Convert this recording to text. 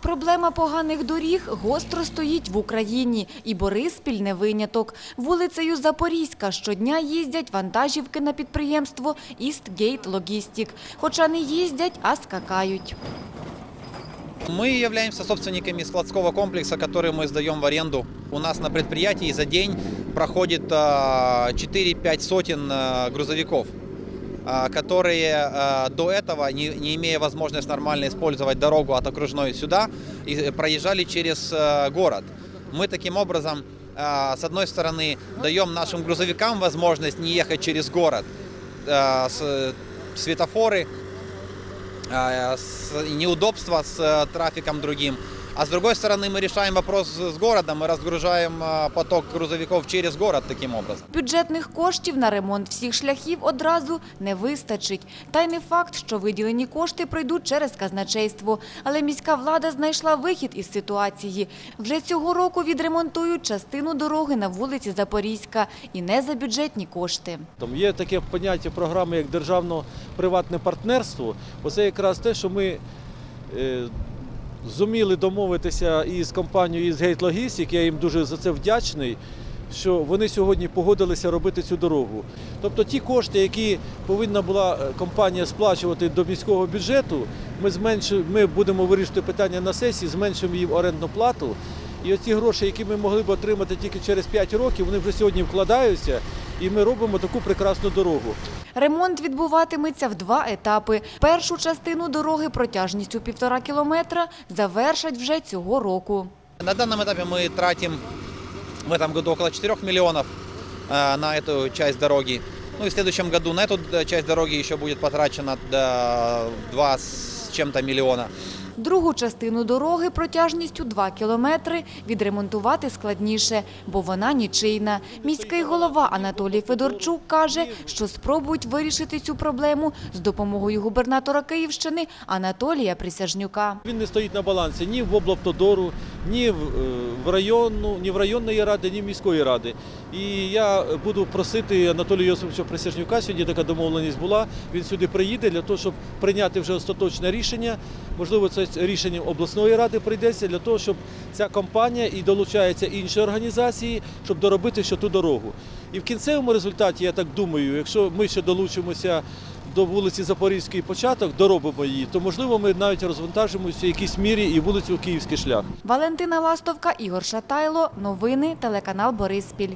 Проблема поганих доріг гостро стоїть в Україні, і Бориспіль не виняток. Вулицею Запорізька щодня їздять вантажівки на підприємство Eastgate Logistic. Хоча не їздять, а скакають. Мы являемся собственниками складского комплекса, который мы сдаем в аренду. У нас на предприятии за день проходит а, 4-5 сотен а, грузовиков, а, Которые а, до этого, не, не имея возможности нормально использовать дорогу от окружной сюда, и проезжали через а, город. Мы таким образом, а, с одной стороны, даем нашим грузовикам возможность не ехать через город, а, с- светофоры, а, неудобства с э, трафиком другим. А с другой стороны, мы решаем вопрос с городом, мы разгружаем а, поток грузовиков через город таким образом. Бюджетних коштів на ремонт всіх шляхів одразу не вистачить. Та й не факт, що виділені кошти пройдуть через казначейство. Але міська влада знайшла вихід із ситуації. Вже цього року відремонтують частину дороги на вулиці Запорізька і не за бюджетні кошти. Там є таке поняття програми як державно-приватне партнерство. Оце якраз те, що ми е, зуміли домовитися із компанією із Gate Logistic, я їм дуже за це вдячний. Що вони сьогодні погодилися робити цю дорогу. Тобто ті кошти, які повинна була е, компанія сплачувати до міського бюджету, ми зменшуємо, ми будемо вирішити питання на сесії, зменшимо їм орендну плату. І оці гроші, які ми могли б отримати тільки через 5 років, вони вже сьогодні вкладаються, і ми робимо таку прекрасну дорогу. Ремонт відбуватиметься в два етапи. Першу частину дороги протяжністю півтора кілометра завершать вже цього року. На данном этапе мы тратим в этом году около 4 миллионов э, на эту часть дороги. Ну и в следующем году на эту э, часть дороги еще будет потрачено э, 2 с чем-то миллиона. Другу частину дороги протяжністю 2 кілометри відремонтувати складніше, бо вона нічийна. Міський голова Анатолій Федорчук каже, що спробують вирішити цю проблему з допомогою губернатора Київщини Анатолія Присяжнюка. Він не стоїть на балансі ні в облавтодору, ні в, е, районну, ні в районної ради, ні в міської ради. І я буду просити Анатолія Йосиповича Присяжнюка, сьогодні така домовленість була. Він сюди приїде для того, щоб прийняти вже остаточне рішення. Можливо, це рішення обласної ради прийдеться для того, щоб ця компанія і долучаються інші організації, щоб доробити ще ту дорогу. І в кінцевому результаті, я так думаю, якщо ми ще долучимося до вулиці Запорізької початок, доробимо її, то можливо ми навіть розвантажимося в якійсь мірі і вулицю Київський шлях. Валентина Ластовка, Ігор Шатайло. Новини, телеканал Бориспіль.